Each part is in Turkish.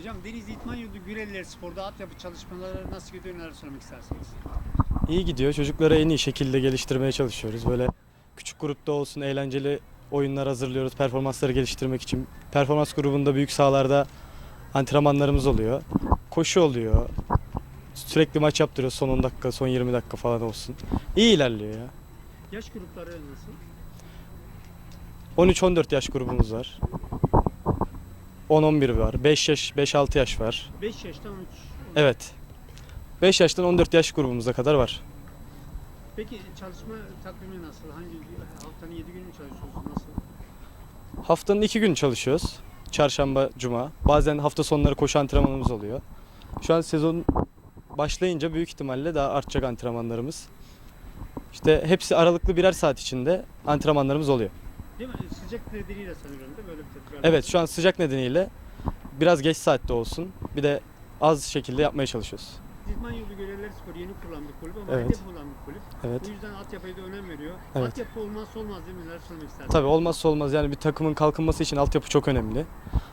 Hocam Deniz İtman Yurdu Güreliler Spor'da altyapı çalışmaları nasıl gidiyor neler söylemek istersiniz? İyi gidiyor. Çocukları en iyi şekilde geliştirmeye çalışıyoruz. Böyle küçük grupta olsun eğlenceli oyunlar hazırlıyoruz performansları geliştirmek için. Performans grubunda büyük sahalarda antrenmanlarımız oluyor. Koşu oluyor. Sürekli maç yaptırıyoruz son 10 dakika, son 20 dakika falan olsun. İyi ilerliyor ya. Yaş grupları nasıl? 13-14 yaş grubumuz var. 10-11 var. 5 yaş, 5-6 yaş var. 5 yaştan 13. Evet. 5 yaştan 14 yaş grubumuza kadar var. Peki çalışma takvimi nasıl? Hangi haftanın 7 günü mü çalışıyorsunuz? Nasıl? Haftanın iki gün çalışıyoruz. Çarşamba, cuma. Bazen hafta sonları koşu antrenmanımız oluyor. Şu an sezon başlayınca büyük ihtimalle daha artacak antrenmanlarımız. İşte hepsi aralıklı birer saat içinde antrenmanlarımız oluyor. Değil mi? Sıcak nedeniyle sanıyorum da böyle bir tedbir alıyorsunuz. Evet şu an sıcak nedeniyle biraz geç saatte olsun. Bir de az şekilde yapmaya çalışıyoruz. İtman Yurdu Güreliler Spor yeni kurulan bir kulüp ama Evet. altyapı olan bir kulüp. Evet. Bu yüzden altyapıya da önem veriyor. Evet. Altyapı olmazsa olmaz değil mi? Neler söylemek istersiniz? Tabii olmazsa olmaz yani bir takımın kalkınması için altyapı çok önemli.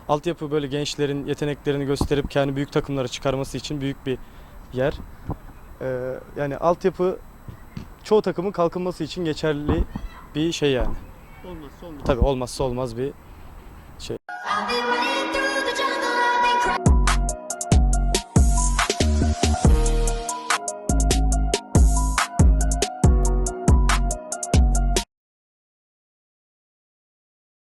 Altyapı böyle gençlerin yeteneklerini gösterip kendi büyük takımlara çıkarması için büyük bir yer. Ee, yani altyapı çoğu takımın kalkınması için geçerli bir şey yani. Olmazsa olmaz. Tabii olmazsa olmaz bir I've